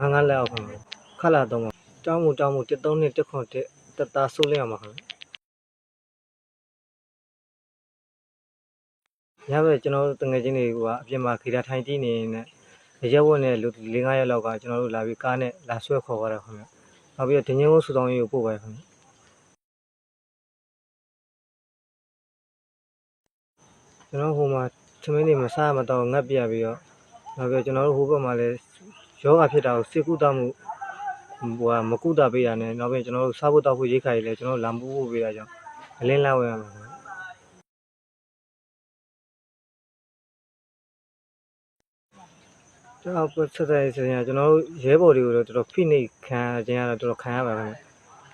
ငန်းငန်းလက်အောက်ခင်ဗျခလာတော့မှာတောင်းမှုတောင်းမှုတစ်သုံးနှစ်တစ်ခွန်တစ်တက်သားဆိုးလင်းအောင်ပါခင်ဗျညဘက်ကျွန်တော်တို့တငယ်ချင်းတွေကအပြင်မှာခေတ္တထိုင်ကြည့်နေနေရက်ဝက်နဲ့လူ၄၅ရက်လောက်ကကျွန်တော်တို့လာပြီးကားနဲ့လာဆွဲခေါ်သွားတယ်ခင်ဗျနောက်ပြီးတော့ဒင်းချင်းကိုစူဆောင်ရေးကိုပို့ပါတယ်ခင်ဗျကျွန်တော်ဟိုမှာသမင်းတွေမစားမတော့ငတ်ပြပြီးတော့နောက်ပြီးတော့ကျွန်တော်တို့ဟိုဘက်မှာလည်း ယောဂဖြစ်တာကိုစေကုသမှုဟိုကမကုတာပေးတာနဲ့နောက်ပြီးကျွန်တော်တို့စားဖို့တောက်ဖို့ရိတ်ခါရည်လဲကျွန်တော်တို့လမ်းပူးဖို့ပေးတာကြောင့်အလင်းလာဝင်ရမှာပေါ့ကျွန်တော်ပတ်ဆက်တဲ့ဆရာကျွန်တော်တို့ရဲဘော်တွေကိုတော့တော်တော်ဖိနှိပ်ခံရခြင်းကတော့တော်တော်ခံရပါခင်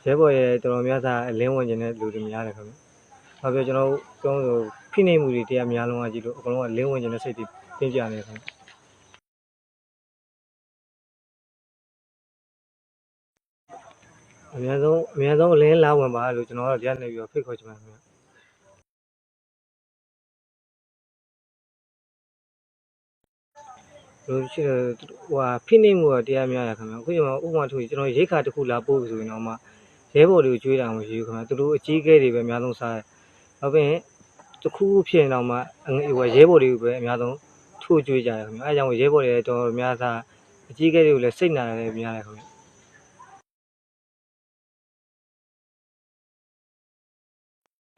ဗျရဲဘော်ရဲ့တော်တော်များများအလင်းဝင်ခြင်းတဲ့လူတွေများတယ်ခင်ဗျနောက်ပြီးကျွန်တော်တို့ပြောလို့ဖိနှိပ်မှုတွေတရားများလုံးဝကြည့်လို့အကုန်လုံးကလင်းဝင်ခြင်းတဲ့စိတ်တွေပြင်းပြနေတယ်ခင်ဗျ အများဆုံးအများဆုံးအလင်းလာဝင်ပါလို့ကျွန်တော်တို့တရားနေပြီးတော့ဖိတ်ခေါ်ချင်ပါတယ်ခင်ဗျလို့ရှိတယ်ဟိုဟာဖိနှိပ်မှုကတရားများတယ်ခင်ဗျအခုကျွန်တော်ဥပမာထုတ်ကျွန်တော်ရိတ်ခါတစ်ခုလာပို့ပြီဆိုရင်တော့မှရဲဘော်တွေကိုကြွေးတာမရှိဘူးခင်ဗျသူတို့အကြီးအကဲတွေပဲအများဆုံးစားတယ်နောက်ပြီးရင်တစ်ခုခုဖြစ်ရင်တော့မှအငယ်ဟိုရဲဘော်တွေကိုပဲအများဆုံးထိုးကြွေးကြတယ်ခင်ဗျအဲအကြောင်းရဲဘော်တွေတော်တော်များစားအကြီးအကဲတွေကိုလည်းစိတ်နာတယ်များတယ်ခင်ဗျ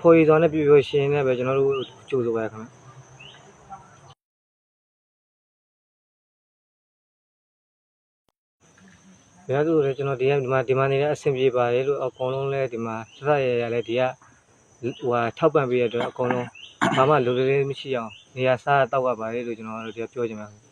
ဖော်ရည်စွာနဲ့ပြပြရှင်းနေပဲကျွန်တော်တို့ကြိုးဆိုပါရခင်ဗျာများစုလည်းကျွန်တော်ဒီကဒီမှာဒီမှာနေတဲ့အဆင်ပြေပါတယ်လို့အကုန်လုံးလည်းဒီမှာစစရရလည်းဒီကဟိုဟာထောက်ပံ့ပေးရတဲ့အတွက်အကုန်လုံးဘာမှလိုလိုလေးမရှိအောင်နေရာစားတောက်ရပါတယ်လို့ကျွန်တော်တို့ဒီကပြောချင်ပါတယ်